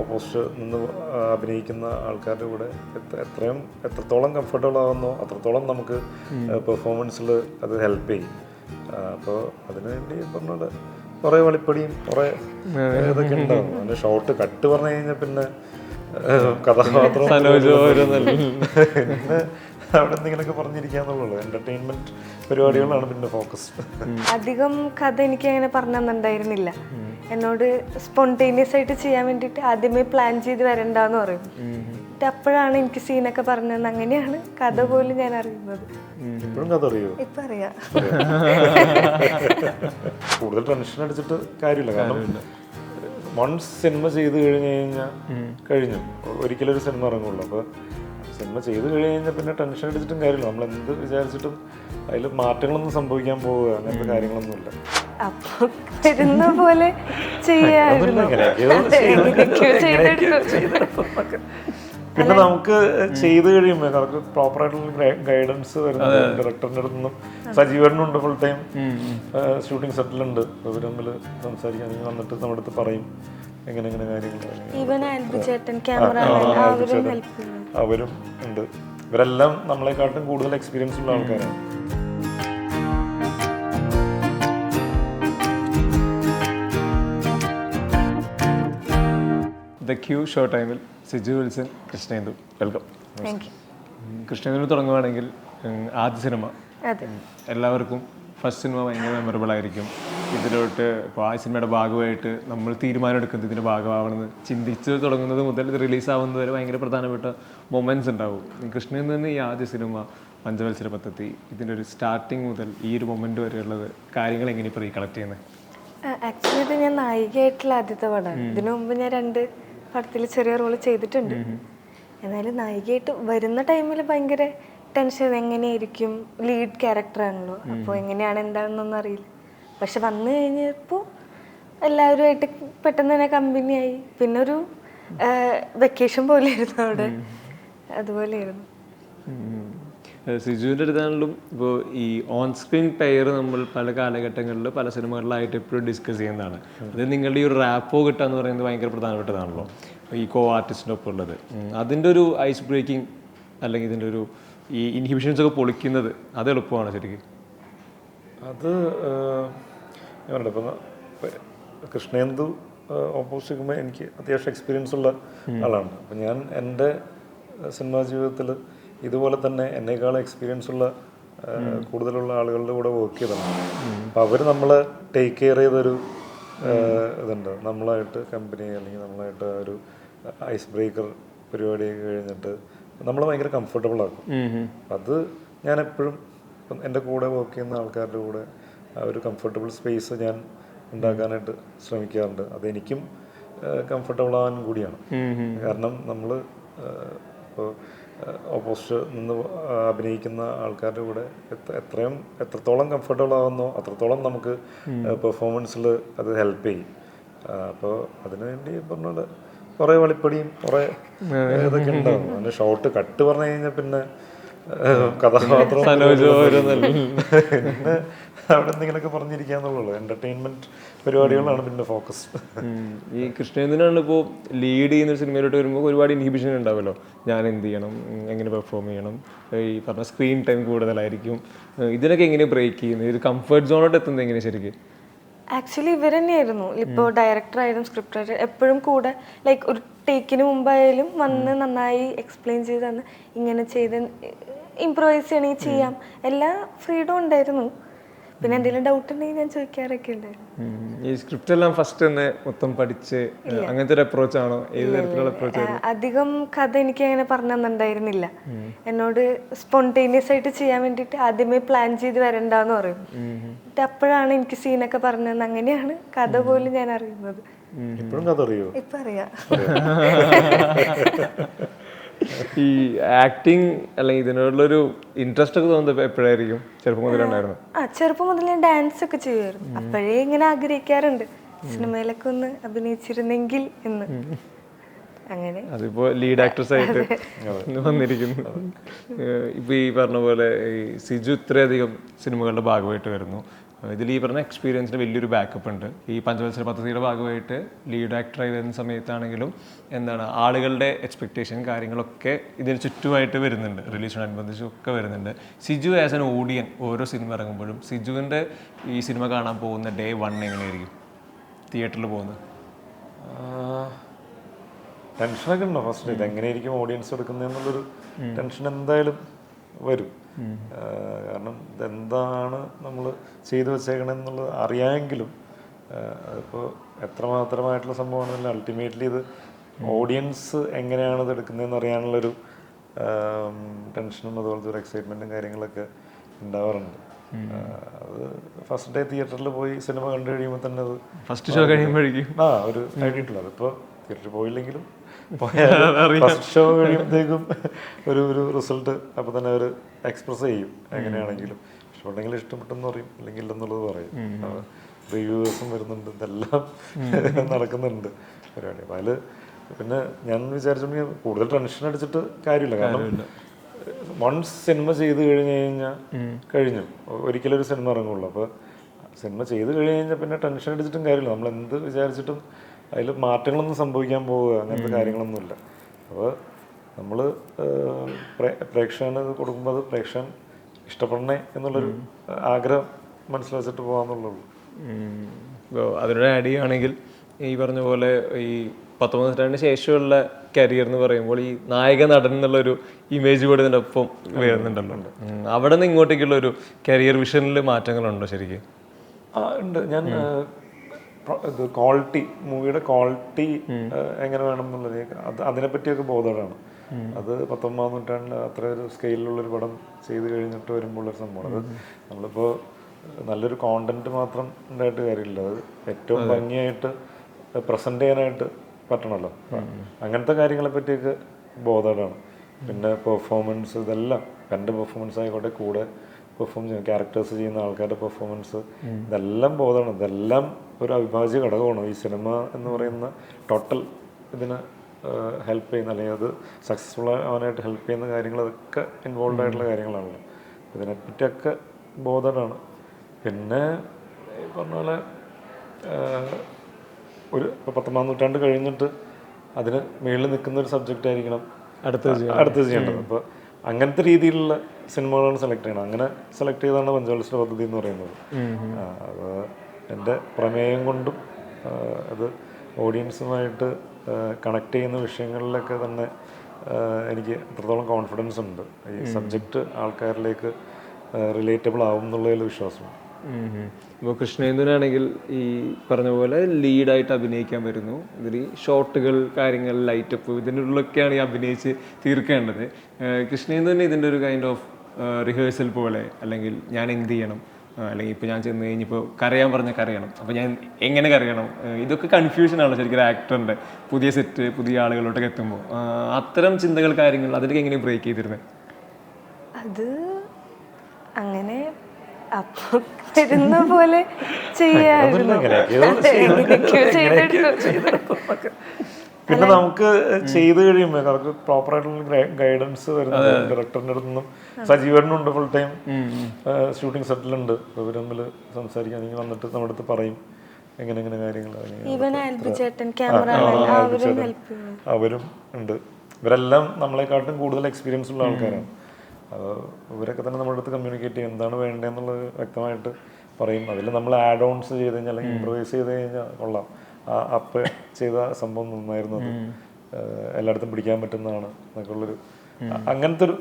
Opposite നിന്ന് അഭിനയിക്കുന്ന ആൾക്കാരുടെ കൂടെ എത്ര- എത്രയും എത്രത്തോളം കംഫർട്ടബിൾ ആവുന്നോ അത്രത്തോളം നമുക്ക് പെർഫോമൻസിൽ അത് ഹെൽപ്പ് ചെയ്യും. അപ്പോൾ അതിനുവേണ്ടി പറഞ്ഞത് കുറേ വെളിപ്പടിയും കുറേ ഇതൊക്കെ ഉണ്ടാവും. അതിന്റെ ഷോർട്ട് കട്ട് പറഞ്ഞു കഴിഞ്ഞാൽ പിന്നെ കഥാപാത്രം അവിടെ എന്തെങ്കിലുമൊക്കെ പറഞ്ഞിരിക്കാന്നുള്ളൂ എന്റർടൈൻമെന്റ് പരിപാടികളാണ് പിന്നെ ഫോക്കസ് അധികം കഥ എനിക്ക് അങ്ങനെ പറഞ്ഞു തന്നിട്ടുണ്ടായിരുന്നില്ല. എന്നോട് സ്പോണ്ടേനിയസ് ആയിട്ട് ചെയ്യാൻ വേണ്ടിയിട്ട് ആദ്യമേ പ്ലാൻ ചെയ്ത് വരണ്ടെന്ന് പറയും. അപ്പോഴാണ് എനിക്ക് സീനൊക്കെ പറഞ്ഞത്. അങ്ങനെയാണ് കഥ പോലും ഞാൻ അറിയുന്നത്. ഇപ്പോഴും കഥ അറിയോ? ഇപ്പൊ അറിയാം. കൂടുതൽ ടെൻഷൻ അടിച്ചിട്ട് കാര്യമില്ല. കാരണം വൺ സിനിമ ചെയ്ത് കഴിഞ്ഞു കഴിഞ്ഞാൽ കഴിഞ്ഞു. ഒരിക്കലും ഒരു സിനിമ ഇറങ്ങുള്ളൂ. അപ്പോൾ സിനിമ ചെയ്തു കഴിഞ്ഞ് കഴിഞ്ഞാൽ പിന്നെ ടെൻഷൻ അടിച്ചിട്ടും കാര്യമില്ല. നമ്മൾ എന്ത് വിചാരിച്ചിട്ടും അതിൽ മാറ്റങ്ങളൊന്നും സംഭവിക്കാൻ പോവുക അങ്ങനത്തെ കാര്യങ്ങളൊന്നുമില്ല. അപ്പൊ വരുന്ന പോലെ ചെയ്തെടുത്തു പിന്നെ നമുക്ക് ചെയ്ത് കഴിയുമ്പോൾ നമുക്ക് പ്രോപ്പർ ആയിട്ടുള്ള ഗൈഡൻസ് വരുന്നത് ഡയറക്ടറിന്റെ അടുത്ത് നിന്നും സജീവനുണ്ട് ഫുൾ ടൈം ഷൂട്ടിംഗ് സെറ്റിലുണ്ട് അവർ തമ്മിൽ സംസാരിക്കാൻ വന്നിട്ട് നമ്മുടെ അടുത്ത് പറയും. എങ്ങനെ എങ്ങനെ കാര്യങ്ങൾ അവരും ഉണ്ട്. ഇവരെല്ലാം നമ്മളെക്കാട്ടും കൂടുതൽ എക്സ്പീരിയൻസ് ഉള്ള ആൾക്കാരാണ്. ദ ക്യൂ ഷോ ടൈമിൽ സിജു വിൽസൺ കൃഷ്ണേന്ദു. വെൽക്കം. കൃഷ്ണേന്ദു തുടങ്ങുവാണെങ്കിൽ ആദ്യ സിനിമ. എല്ലാവർക്കും ഫസ്റ്റ് സിനിമ ഭയങ്കര മെമ്മറബിൾ ആയിരിക്കും. ഇതിലോട്ട് ഇപ്പോൾ ആ സിനിമയുടെ ഭാഗമായിട്ട് നമ്മൾ തീരുമാനം എടുക്കുന്നത് ഇതിന്റെ ഭാഗമാവണമെന്ന് ചിന്തിച്ച് തുടങ്ങുന്നത് മുതൽ ഇത് റിലീസാവുന്നത് വരെ ഭയങ്കര പ്രധാനപ്പെട്ട മൊമെന്റ്സ് ഉണ്ടാവും. കൃഷ്ണയിൽ നിന്ന് ഈ ആദ്യ സിനിമ പഞ്ചവത്സര പദ്ധതി ഇതിന്റെ ഒരു സ്റ്റാർട്ടിങ് മുതൽ ഈ ഒരു മൊമെന്റ് വരെയുള്ളത് കാര്യങ്ങൾ എങ്ങനെ ഇപ്പോൾ റീകളക്ട് ചെയ്യുന്നത് ആക്ച്വലി ഇത് ഞാൻ നായികയായിട്ടുള്ള ആദ്യത്തെ പടമാണ് ഇതിനു മുമ്പ് ഞാൻ രണ്ട് പടത്തിൽ ചെറിയ റോൾ ചെയ്തിട്ടുണ്ട്. എന്നാലും നായികയായിട്ട് വരുന്ന ടൈമിൽ ഭയങ്കര ടെൻഷൻ എങ്ങനെയായിരിക്കും ലീഡ് ക്യാരക്ടർ ആണല്ലോ? അപ്പോൾ എങ്ങനെയാണ് എന്താണെന്നൊന്നും അറിയില്ല. പക്ഷെ വന്നു കഴിഞ്ഞപ്പോൾ എല്ലാവരുമായിട്ട് പെട്ടെന്ന് തന്നെ കമ്പനിയായി പിന്നെ ഒരു വെക്കേഷൻ പോലെയായിരുന്നു അവിടെ. അതുപോലെയായിരുന്നു. സിജുവിന്റെ അടുത്താണെങ്കിലും ഇപ്പോൾ ഈ ഓൺ സ്ക്രീൻ പെയർ നമ്മൾ പല കാലഘട്ടങ്ങളിൽ പല സിനിമകളിലായിട്ട് എപ്പോഴും ഡിസ്കസ് ചെയ്യുന്നതാണ്. അത് നിങ്ങളുടെ ഈ ഒരു റാപ്പോ കിട്ടുക എന്ന് പറയുന്നത് ഭയങ്കര പ്രധാനപ്പെട്ടതാണല്ലോ. ഈ കോ ആർട്ടിസ്റ്റിന്റെ ഒപ്പം ഉള്ളത്. അതിന്റെ ഒരു ഐസ് ബ്രേക്കിംഗ് അല്ലെങ്കിൽ ഇതിന്റെ ഒരു ഈ ഇൻഹിബിഷൻസ് ഒക്കെ പൊളിക്കുന്നത് അത് എളുപ്പമാണ് ശരിക്കും? അത് ഞാൻ പറയട്ടെ ഇപ്പം കൃഷ്ണേന്ദു ഓപ്പോസിറ്റ് നിൽക്കുമ്പോൾ എനിക്ക് അത്യാവശ്യം എക്സ്പീരിയൻസ് ഉള്ള ആളാണ്. അപ്പം ഞാൻ എന്റെ സിനിമാ ജീവിതത്തിൽ ഇതുപോലെ തന്നെ എന്നേക്കാൾ എക്സ്പീരിയൻസ് ഉള്ള കൂടുതലുള്ള ആളുകളുടെ കൂടെ വർക്ക് ചെയ്തതാണ് അപ്പം അവർ നമ്മളെ ടേക്ക് കെയർ ചെയ്തൊരു ഇതുണ്ട്. നമ്മളായിട്ട് കമ്പനി അല്ലെങ്കിൽ നമ്മളായിട്ട് ആ ഒരു ഐസ് ബ്രേക്കർ പരിപാടിയൊക്കെ കഴിഞ്ഞിട്ട് നമ്മൾ ഭയങ്കര കംഫർട്ടബിൾ ആക്കും. അത് ഞാൻ എപ്പോഴും എന്റെ കൂടെ വർക്ക് ചെയ്യുന്ന ആൾക്കാരുടെ കൂടെ ആ ഒരു കംഫർട്ടബിൾ സ്പേസ് ഞാൻ ഉണ്ടാക്കാനായിട്ട് ശ്രമിക്കാറുണ്ട്. അതെനിക്കും കംഫർട്ടബിൾ ആവാൻ കൂടിയാണ്. കാരണം നമ്മൾ ഇപ്പോൾ ഓപ്പോസിറ്റ് നിന്ന് അഭിനയിക്കുന്ന ആൾക്കാരുടെ കൂടെ എത്രയും എത്രത്തോളം കംഫർട്ടബിൾ ആവുന്നോ അത്രത്തോളം നമുക്ക് പെർഫോമൻസിൽ അത് ഹെൽപ്പ് ചെയ്യും. അപ്പോൾ അതിനുവേണ്ടി പറഞ്ഞത് കുറേ വെളിപ്പടിയും കുറേ ഇതൊക്കെ ഉണ്ടാവും. അതിന് ഷോർട്ട് കട്ട് പറഞ്ഞു കഴിഞ്ഞാൽ പിന്നെ കഥാപാത്രം പിന്നെ അവിടെ എന്തെങ്കിലുമൊക്കെ പറഞ്ഞിരിക്കാന്നുള്ളൂ. എന്റർടൈൻമെന്റ് പരിപാടികളാണ് പിന്നെ ഫോക്കസ്. ഈ കൃഷ്ണേന്ദ്രനാണ് ഇപ്പോൾ ലീഡ് ചെയ്യുന്ന ഒരു സിനിമയിലോട്ട് വരുമ്പോൾ ഒരുപാട് ഇൻഹിബിഷൻ ഉണ്ടാവുമല്ലോ ഞാൻ എന്ത് ചെയ്യണം? എങ്ങനെ പെർഫോം ചെയ്യണം? ഈ പറഞ്ഞ സ്ക്രീൻ ടൈം കൂടുതലായിരിക്കും. ഇതിനൊക്കെ എങ്ങനെ ബ്രേക്ക് ചെയ്യുന്നത്? ഇത് കംഫർട്ട് സോണോട്ട് എത്തുന്നത് എങ്ങനെ ശരിക്കും? ആക്ച്വലി ഇവർ തന്നെയായിരുന്നു. ഇപ്പോൾ ഡയറക്ടർ ആയാലും സ്ക്രിപ്റ്റ് റൈറ്റർ എപ്പോഴും കൂടെ ലൈക്ക് ഒരു ടേക്കിന് മുമ്പായാലും വന്ന് നന്നായി എക്സ്പ്ലെയിൻ ചെയ്ത് തന്ന് ഇങ്ങനെ ചെയ്ത് ഇമ്പ്രൂവൈസ് ചെയ്യണമെങ്കിൽ ചെയ്യാം. എല്ലാ ഫ്രീഡം ഉണ്ടായിരുന്നു. പിന്നെ എന്തെങ്കിലും ഡൗട്ട് ഉണ്ടെങ്കിൽ ഞാൻ ചോദിക്കാറൊക്കെ ഉണ്ട്. ഈ സ്ക്രിപ്റ്റ് എല്ലാം ഫസ്റ്റ് തന്നെ മൊത്തം പഠിച്ച് അങ്ങനത്തെ ഒരു അപ്രോച്ച് ആണോ? ഏത് തരത്തിലുള്ള അപ്രോച്ച് അധികം കഥ എനിക്ക് അങ്ങനെ പറഞ്ഞു തന്നിട്ടുണ്ടായിരുന്നില്ല എന്നോട് സ്പോണ്ടേനിയസ് ആയിട്ട് ചെയ്യാൻ വേണ്ടിയിട്ട് ആദ്യമേ പ്ലാൻ ചെയ്ത് വരണ്ടെന്ന് പറയും. എന്നിട്ട് അപ്പോഴാണ് എനിക്ക് സീനൊക്കെ പറഞ്ഞു തന്നെ അങ്ങനെയാണ് കഥ പോലും ഞാൻ അറിയുന്നത്. ഇപ്പോഴും കഥ അറിയോ? ഇപ്പൊ അറിയാം. ഈ ആക്ടിങ് അല്ലെങ്കിൽ ഇതിനോടുള്ളൊരു ഇൻട്രസ്റ്റ് ഒക്കെ തോന്നുന്നത് എപ്പോഴായിരിക്കും? ചെറുപ്പം മുതലേ ഉണ്ടായിരുന്നു? ആ ചെറുപ്പം മുതൽ ഞാൻ ഡാൻസ് ഒക്കെ ചെയ്യുമായിരുന്നു. അപ്പോഴേ ഇങ്ങനെ ആഗ്രഹിക്കാറുണ്ട്. സിനിമയിലൊക്കെ ഒന്ന് അഭിനയിച്ചിരുന്നെങ്കിൽ എന്ന്. അങ്ങനെ. അതിപ്പോ ലീഡ് ആക്ട്രസ് ആയിട്ട് വന്നിരിക്കുന്നു. ഇപ്പൊ ഈ പറഞ്ഞ പോലെ ഈ സിജു ഇത്രയധികം സിനിമകളുടെ ഭാഗമായിട്ട് വരുന്നു. ഇതിൽ ഈ പറഞ്ഞ എക്സ്പീരിയൻസിന് വലിയൊരു ബാക്കപ്പ് ഉണ്ട്. ഈ പഞ്ചവത്സര പദ്ധതിയുടെ ഭാഗമായിട്ട് ലീഡ് ആക്ടറായി വരുന്ന സമയത്താണെങ്കിലും എന്താണ് ആളുകളുടെ എക്സ്പെക്റ്റേഷൻ കാര്യങ്ങളൊക്കെ ഇതിന് ചുറ്റുമായിട്ട് വരുന്നുണ്ട്. റിലീസിനോടനുബന്ധിച്ചും ഒക്കെ വരുന്നുണ്ട്. സിജു ആസ് എൻ ഓഡിയൻ ഓരോ സിനിമ ഇറങ്ങുമ്പോഴും സിജുവിന്റെ ഈ സിനിമ കാണാൻ പോകുന്ന ഡേ വൺ എങ്ങനെയായിരിക്കും? തിയേറ്ററിൽ പോകുന്നത്. ടെൻഷനൊക്കെ ഉണ്ടോ ഫസ്റ്റ് ഇത് എങ്ങനെയായിരിക്കും ഓഡിയൻസ് എടുക്കുന്നതെന്നുള്ളൊരു ടെൻഷൻ എന്തായാലും വരും. കാരണം ഇതെന്താണ് നമ്മൾ ചെയ്തു വെച്ചേക്കണെന്നുള്ളത് അറിയാമെങ്കിലും അതിപ്പോൾ എത്രമാത്രമായിട്ടുള്ള സംഭവമാണെന്നല്ല അൾട്ടിമേറ്റ്ലി ഇത് ഓഡിയൻസ് എങ്ങനെയാണ് ഇത് എടുക്കുന്നതെന്ന് അറിയാനുള്ളൊരു ടെൻഷനും അതുപോലത്തെ ഒരു എക്സൈറ്റ്മെന്റും കാര്യങ്ങളൊക്കെ ഉണ്ടാവാറുണ്ട്. അത് ഫസ്റ്റ് ഡേ തിയേറ്ററിൽ പോയി സിനിമ കണ്ടു കഴിയുമ്പോൾ തന്നെ അത് ഫസ്റ്റ് ഷോ കഴിയുമ്പോഴേക്കും. ആ ഒരു ഐഡിയ ഇപ്പോൾ തിയേറ്ററിൽ പോയില്ലെങ്കിലും ഫസ്റ്റ് ഷോ കഴിയുമ്പോഴത്തേക്കും ഒരു ഒരു റിസൾട്ട് അപ്പം തന്നെ അവർ എക്സ്പ്രസ് ചെയ്യും എങ്ങനെയാണെങ്കിലും. ഇഷ്ടപ്പെട്ടെങ്കിൽ ഇഷ്ടപ്പെട്ടെന്ന് പറയും അല്ലെങ്കിൽ ഇല്ലെന്നുള്ളത് പറയും. റിവ്യൂവേഴ്സും വരുന്നുണ്ട് ഇതെല്ലാം നടക്കുന്നുണ്ട് പരിപാടി. അപ്പം അതിൽ പിന്നെ ഞാൻ വിചാരിച്ചിട്ടുണ്ടെങ്കിൽ കൂടുതൽ ടെൻഷൻ അടിച്ചിട്ട് കാര്യമില്ല. കാരണം വൺസ് സിനിമ ചെയ്ത് കഴിഞ്ഞ് കഴിഞ്ഞാൽ കഴിഞ്ഞു. ഒരിക്കലും ഒരു സിനിമ ഇറങ്ങുള്ളൂ. അപ്പോൾ സിനിമ ചെയ്ത് കഴിഞ്ഞ് കഴിഞ്ഞാൽ പിന്നെ ടെൻഷൻ അടിച്ചിട്ടും കാര്യമില്ല. നമ്മൾ എന്ത് വിചാരിച്ചിട്ടും അതിൽ മാറ്റങ്ങളൊന്നും സംഭവിക്കാൻ പോവുക അങ്ങനത്തെ കാര്യങ്ങളൊന്നുമില്ല. അപ്പോൾ നമ്മൾ പ്രേക്ഷകന് കൊടുക്കുമ്പോൾ അത് പ്രേക്ഷകൻ ഇഷ്ടപ്പെടണേ എന്നുള്ളൊരു ആഗ്രഹം മനസ്സിൽ വെച്ചിട്ട്. ഇപ്പൊ അതിനോട് ആഡ് ചെയ്യുകയാണെങ്കിൽ ഈ പറഞ്ഞ പോലെ ഈ പത്തൊമ്പത് നൂറ്റാണ്ടിന് ശേഷമുള്ള കരിയർ എന്ന് പറയുമ്പോൾ ഈ നായക നടൻ എന്നുള്ളൊരു ഇമേജ് കൂടെ ഇതിന്റെ ഒപ്പം വരുന്നുണ്ടല്ലോ. അവിടെ നിന്ന് ഇങ്ങോട്ടേക്കുള്ള ഒരു കരിയർ വിഷനിൽ മാറ്റങ്ങളുണ്ടോ ശരിക്കും? ആ ഉണ്ട്. ഞാൻ ഇത് ക്വാളിറ്റി മൂവിയുടെ ക്വാളിറ്റി എങ്ങനെ വേണം എന്നുള്ളത് അത് അതിനെപ്പറ്റിയൊക്കെ ബോധമാണ് അത് പത്തൊമ്പതാം നൂറ്റാണ്ടിൽ അത്ര ഒരു സ്കെയിലുള്ള ഒരു പടം ചെയ്ത് കഴിഞ്ഞിട്ട് വരുമ്പോൾ ഒരു സംഭവമാണ്. അത് നമ്മളിപ്പോൾ നല്ലൊരു കോണ്ടന്റ് മാത്രം ഉണ്ടായിട്ട് കാര്യമില്ല. അത് ഏറ്റവും ഭംഗിയായിട്ട് പ്രസന്റ് ചെയ്യാനായിട്ട് പറ്റണമല്ലോ അങ്ങനത്തെ കാര്യങ്ങളെ പറ്റിയൊക്കെ ബോധമാണ് പിന്നെ പെർഫോമൻസ് ഇതെല്ലാം എന്റെ പെർഫോമൻസ് ആയിക്കോട്ടെ കൂടെ പെർഫോം ചെയ്യുന്ന ക്യാരക്ടേഴ്സ് ചെയ്യുന്ന ആൾക്കാരുടെ പെർഫോമൻസ് ഇതെല്ലാം ബോധമാണ്. ഇതെല്ലാം ഒരു അവിഭാജ്യ ഘടകമാണ്. ഈ സിനിമ എന്ന് പറയുന്ന ടോട്ടൽ ഇതിന് ഹെൽപ്പ് ചെയ്യുന്ന അല്ലെങ്കിൽ അത് സക്സസ്ഫുൾ ആവാനായിട്ട് ഹെൽപ്പ് ചെയ്യുന്ന കാര്യങ്ങൾ അതൊക്കെ ഇൻവോൾവ് ആയിട്ടുള്ള കാര്യങ്ങളാണല്ലോ. ഇതിനെപ്പറ്റിയൊക്കെ ബോധമാണ്. പിന്നെ ഈ പറഞ്ഞ പോലെ ഒരു ഇപ്പോൾ പത്തൊമ്പതാം നൂറ്റാണ്ട് കഴിഞ്ഞിട്ട് അതിന് മേളിൽ നിൽക്കുന്ന ഒരു സബ്ജക്റ്റ് ആയിരിക്കണം അടുത്ത് അടുത്തത് ചെയ്യേണ്ടത്. അപ്പോൾ അങ്ങനത്തെ രീതിയിലുള്ള സിനിമകളാണ് സെലക്ട് ചെയ്യണം അങ്ങനെ സെലക്ട് ചെയ്താണ് പഞ്ചവത്സര പദ്ധതി എന്ന് പറയുന്നത്. അത് എന്റെ പ്രമേയം കൊണ്ടും അത് ഓഡിയൻസുമായിട്ട് കണക്ട് ചെയ്യുന്ന വിഷയങ്ങളിലൊക്കെ തന്നെ എനിക്ക് അത്രത്തോളം കോൺഫിഡൻസ് ഉണ്ട്. ഈ സബ്ജക്റ്റ് ആൾക്കാരിലേക്ക് റിലേറ്റബിൾ ആവും എന്നുള്ളതിൽ വിശ്വാസമുണ്ട്. ഇപ്പോൾ കൃഷ്ണേന്ദുനാണെങ്കിൽ ഈ പറഞ്ഞ പോലെ ലീഡായിട്ട് അഭിനയിക്കാൻ വരുന്നു. ഇതിൽ ഷോർട്ടുകൾ കാര്യങ്ങൾ ലൈറ്റപ്പ് ഇതിനുള്ളൊക്കെയാണ് ഈ അഭിനയിച്ച് തീർക്കേണ്ടത്. കൃഷ്ണേന്ദുവിന് ഇതിന്റെ ഒരു കൈൻഡ് ഓഫ് റിഹേഴ്സൽ പോലെ അല്ലെങ്കിൽ ഞാൻ എന്ത് ചെയ്യണം? അല്ലെങ്കിൽ ഇപ്പോൾ ഞാൻ ചെന്ന് കഴിഞ്ഞിപ്പോൾ കരയാൻ പറഞ്ഞ കരയണം. അപ്പോൾ ഞാൻ എങ്ങനെ കരയണം? ഇതൊക്കെ കൺഫ്യൂഷനാണ് ശരിക്കും ആക്ടറിന്റെ പുതിയ സെറ്റ് പുതിയ ആളുകളിലോട്ടൊക്കെ എത്തുമ്പോൾ അത്തരം ചിന്തകൾ കാര്യങ്ങൾ അതിലേക്ക് എങ്ങനെ ബ്രേക്ക് ചെയ്തിരുന്നത് അത് അങ്ങനെ അപ്പൊ വരുന്ന പോലെ ചെയ്യായിരുന്നു. പിന്നെ നമുക്ക് ചെയ്ത് കഴിയുമ്പോൾ അവർക്ക് പ്രോപ്പർ ആയിട്ടുള്ള ഗൈഡൻസ് വരുന്നത് ഡയറക്ടറിന്റെ അടുത്ത് നിന്നും സജീവനുണ്ട് ഫുൾ ടൈം ഷൂട്ടിംഗ് സെറ്റിലുണ്ട് ഇവർ തമ്മിൽ സംസാരിക്കാൻ നീ വന്നിട്ട് നമ്മുടെ അടുത്ത് പറയും. എങ്ങനെ എങ്ങനെ കാര്യങ്ങൾ അവരും ഉണ്ട്. ഇവരെല്ലാം നമ്മളെക്കാട്ടും കൂടുതൽ എക്സ്പീരിയൻസ് ഉള്ള ആൾക്കാരാണ്. ഇവരൊക്കെ തന്നെ നമ്മുടെ അടുത്ത് കമ്മ്യൂണിക്കേറ്റ് ചെയ്യും. എന്താണ് വേണ്ടതെന്നുള്ളത് വ്യക്തമായിട്ട് പറയും. അതിൽ നമ്മൾ ആഡ് ഓൺസ് ചെയ്ത് കഴിഞ്ഞാൽ അല്ലെങ്കിൽ ഇമ്പ്രവൈസ് ചെയ്ത് കഴിഞ്ഞാൽ കൊള്ളാം. ആ അപ്പ് ചെയ്ത സംഭവം നന്നായിരുന്നു അത്. എല്ലായിടത്തും പിടിക്കാൻ പറ്റുന്നതാണ് എന്നൊക്കെ ഉള്ളൊരു അങ്ങനത്തെ ഒരു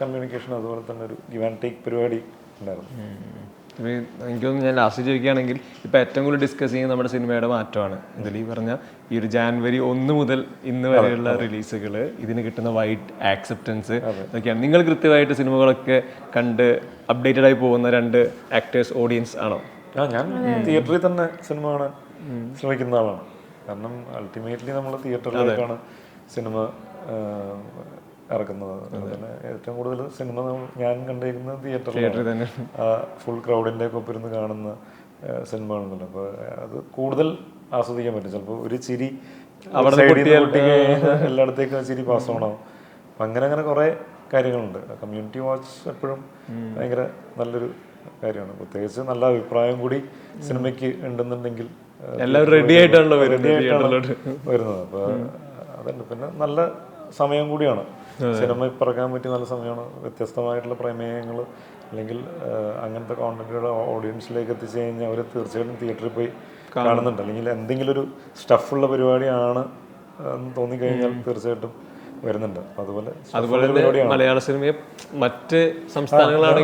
കമ്മ്യൂണിക്കേഷൻ അതുപോലെ തന്നെ ഒരു ഗിവ് ആൻഡ് ടേക്ക് പരിപാടി ഉണ്ടായിരുന്നു. ഇപ്പൊ ഈ എനിക്ക് തോന്നുന്നു ഞാൻ ലാസ്റ്റ് ചോദിക്കുകയാണെങ്കിൽ ഇപ്പം ഏറ്റവും കൂടുതൽ ഡിസ്കസ് ചെയ്യുന്ന നമ്മുടെ സിനിമയുടെ മാറ്റമാണ്. ഇതിൽ ഈ പറഞ്ഞ ഈ ഒരു ജാനുവരി ഒന്ന് മുതൽ ഇന്ന് വരെയുള്ള റിലീസുകൾ ഇതിന് കിട്ടുന്ന വൈറ്റ് ആക്സെപ്റ്റൻസ് ഇതൊക്കെയാണ്. നിങ്ങൾ കൃത്യമായിട്ട് സിനിമകളൊക്കെ കണ്ട് അപ്ഡേറ്റഡ് ആയി പോകുന്ന രണ്ട് ആക്ടേഴ്സ് ഓഡിയൻസ് ആണോ? ആ ഞാൻ തിയേറ്ററിൽ തന്നെ സിനിമ കാണാൻ ശ്രമിക്കുന്ന ആളാണ്. കാരണം അൾട്ടിമേറ്റ്ലി നമ്മൾ തിയേറ്ററിലേക്കാണ് സിനിമ ഇറക്കുന്നത്. ഏറ്റവും കൂടുതൽ സിനിമ ഞാൻ കണ്ടിരിക്കുന്നത് തിയേറ്ററിൽ തന്നെ. ഫുൾ ക്രൗഡിന്റെ ഒക്കെ ഒപ്പം ഇരുന്ന് കാണുന്ന സിനിമ സിനിമകളുണ്ടല്ലോ അപ്പോൾ അത് കൂടുതൽ ആസ്വദിക്കാൻ പറ്റും. ചിലപ്പോൾ ഒരു ചിരി അവിടെ എല്ലായിടത്തേക്കും ചിരി പാസ് ആവണം. അപ്പം അങ്ങനെ അങ്ങനെ കുറേ കാര്യങ്ങളുണ്ട്. കമ്മ്യൂണിറ്റി വാച്ച് എപ്പോഴും ഭയങ്കര നല്ലൊരു കാര്യമാണ്. പ്രത്യേകിച്ച് നല്ല അഭിപ്രായം കൂടി സിനിമയ്ക്ക് ഉണ്ടെന്നുണ്ടെങ്കിൽ എല്ലാവരും റെഡി ആയിട്ടാണല്ലോ വരുന്നത് അപ്പോൾ അതുണ്ട് പിന്നെ നല്ല സമയം കൂടിയാണ്. സിനിമ ഇപ്പിറക്കാൻ പറ്റിയ നല്ല സമയമാണ്. വ്യത്യസ്തമായിട്ടുള്ള പ്രമേയങ്ങൾ അല്ലെങ്കിൽ അങ്ങനത്തെ കോണ്ടന്റുകൾ ഓഡിയൻസിലേക്ക് എത്തിച്ചു കഴിഞ്ഞാൽ അവർ തീർച്ചയായിട്ടും തിയേറ്ററിൽ പോയി കാണുന്നുണ്ട്. അല്ലെങ്കിൽ എന്തെങ്കിലും ഒരു സ്റ്റഫുള്ള പരിപാടിയാണ് എന്ന് തോന്നിക്കഴിഞ്ഞാൽ തീർച്ചയായിട്ടും വരുന്നുണ്ട്. അതുപോലെ അതുപോലെ. മലയാള സിനിമയെ മറ്റ് സംസ്ഥാനങ്ങളാണ്.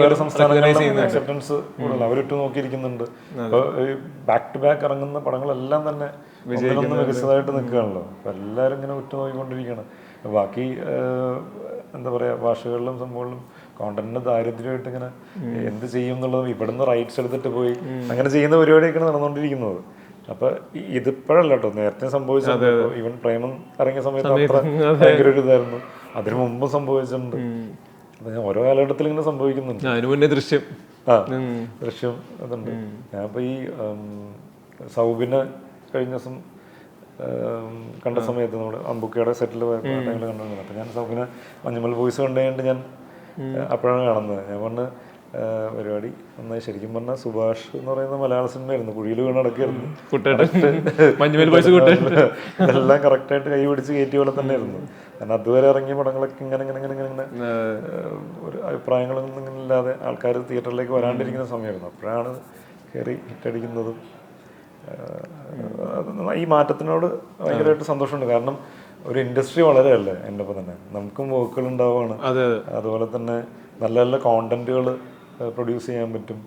അക്സെപ്റ്റൻസ് കൂടുതൽ അവരിട്ട് നോക്കിയിരിക്കുന്നുണ്ട്. ബാക്ക് ടു ബാക്ക് ഇറങ്ങുന്ന പടങ്ങളെല്ലാം തന്നെ വിജയിക്കുന്ന മികച്ചതായിട്ട് നിൽക്കുകയാണല്ലോ. എല്ലാവരും ഇങ്ങനെ ഉറ്റുനോക്കിക്കൊണ്ടിരിക്കുകയാണ്. ബാക്കി എന്താ പറയുക ഭാഷകളിലും സംഭവങ്ങളിലും കോണ്ടന്റിന് ദാരിദ്ര്യമായിട്ട് ഇങ്ങനെ എന്ത് ചെയ്യും എന്നുള്ളത് ഇവിടുന്ന് റൈറ്റ്സ് എടുത്തിട്ട് പോയി അങ്ങനെ ചെയ്യുന്ന പരിപാടിയൊക്കെയാണ് നടന്നുകൊണ്ടിരിക്കുന്നത്. അപ്പൊ ഇതിപ്പോഴല്ല കേട്ടോ നേരത്തെ സംഭവിച്ചത് ഈവൻ പ്രേമം ഇറങ്ങിയ സമയത്ത് അത്ര ഭയങ്കര ഒരു ഇതായിരുന്നു. അതിനു മുമ്പ് സംഭവിച്ചിട്ടുണ്ട്. അപ്പൊ ഞാൻ ഓരോ കാലഘട്ടത്തിൽ ഇങ്ങനെ സംഭവിക്കുന്നുണ്ട്. അതിനു മുന്നേ ദൃശ്യം. ആ ദൃശ്യം അതുണ്ട്. ഞാനിപ്പോ ഈ സൗബിനെ കഴിഞ്ഞ ദിവസം കണ്ട സമയത്ത് നമ്മുടെ അമ്പുക്കയുടെ സെറ്റിൽ ടൈമിൽ കണ്ടിരുന്നത് അപ്പം ഞാൻ സൗഖിനെ മഞ്ഞുമൽ വോയിസ് കണ്ടു കഴിഞ്ഞിട്ട് ഞാൻ അപ്പോഴാണ് കാണുന്നത്. ഞാൻ പറഞ്ഞ പരിപാടി നന്നായി ശരിക്കും പറഞ്ഞാൽ സുഭാഷ് എന്ന് പറയുന്ന മലയാള സിനിമയായിരുന്നു. കുഴിയിൽ വീണ് കുട്ടേട്ടൻ. എല്ലാം കറക്റ്റായിട്ട് കൈ പിടിച്ച് കയറ്റിയ പോലെ തന്നെ ആയിരുന്നു. കാരണം അതുവരെ ഇറങ്ങിയ പടങ്ങളൊക്കെ ഇങ്ങനെ ഇങ്ങനെ ഇങ്ങനെ ഇങ്ങനെ ഒരു അഭിപ്രായങ്ങളൊന്നും ഇങ്ങനെ ഇല്ലാതെ ആൾക്കാർ തിയേറ്ററിലേക്ക് വരാണ്ടിരിക്കുന്ന സമയമായിരുന്നു. അപ്പോഴാണ് കയറി ഹിറ്റടിക്കുന്നതും ഈ മാറ്റത്തിനോട് ഭയങ്കരമായിട്ട് സന്തോഷമുണ്ട്. കാരണം ഒരു ഇൻഡസ്ട്രി വളരെയല്ലേ എന്റെ ഒപ്പം തന്നെ. നമുക്കും വർക്കുകൾ ഉണ്ടാവുകയാണ്. അതെ അതെ. അതുപോലെ തന്നെ നല്ല നല്ല കോണ്ടന്റുകൾ പ്രൊഡ്യൂസ് ചെയ്യാൻ പറ്റും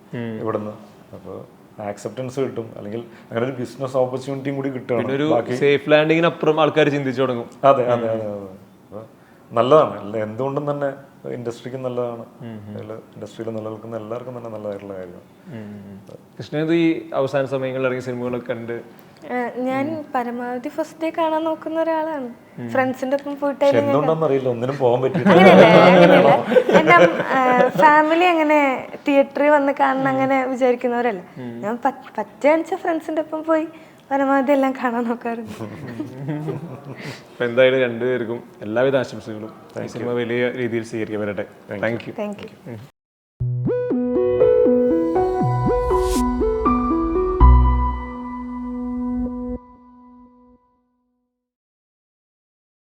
ഇവിടുന്ന്. അപ്പോൾ ആക്സെപ്റ്റൻസ് കിട്ടും. അല്ലെങ്കിൽ അങ്ങനെ ഒരു ബിസിനസ് ഓപ്പർച്യൂണിറ്റിയും കൂടി കിട്ടുകയാണ്. ഒരു സേഫ് ലാൻഡിങ്ങിനപ്പുറം ആൾക്കാർ ചിന്തിച്ചു തുടങ്ങും. അതെ അതെ അതെ അതെ. നല്ലതാണ്. അല്ല എന്തുകൊണ്ടും തന്നെ ഇൻഡസ്ട്രിക്ക് നല്ലതാണ്. ഇൻഡസ്ട്രിയിൽ നിലനിൽക്കുന്ന എല്ലാവർക്കും തന്നെ നല്ലതായിട്ടുള്ള കാര്യമാണ്. കൃഷ്ണ ഈ അവസാന സമയങ്ങളിൽ ഇറങ്ങിയ സിനിമകളൊക്കെ കണ്ട് ഞാൻ പരമാവധി ഫസ്റ്റ് ഡേ കാണാൻ നോക്കുന്ന ഒരാളാണ്. ഫ്രണ്ട്സിന്റെ ഒപ്പം പോയിട്ടായിരുന്നു ഒന്നിനും പോകാൻ പറ്റില്ല ഫാമിലി അങ്ങനെ തിയേറ്ററിൽ വന്ന് കാണണം അങ്ങനെ വിചാരിക്കുന്നവരല്ല? ഞാൻ പറ്റാച്ച ഫ്രണ്ട്സിന്റെ ഒപ്പം പോയി പരമാവധി എല്ലാം കാണാൻ നോക്കാറുണ്ട്. അപ്പൊ എന്തായാലും രണ്ടുപേർക്കും എല്ലാവിധ ആശംസകളും. സിനിമ വലിയ രീതിയിൽ സ്വീകരിക്കാൻ വരട്ടെ താങ്ക് യു താങ്ക് യു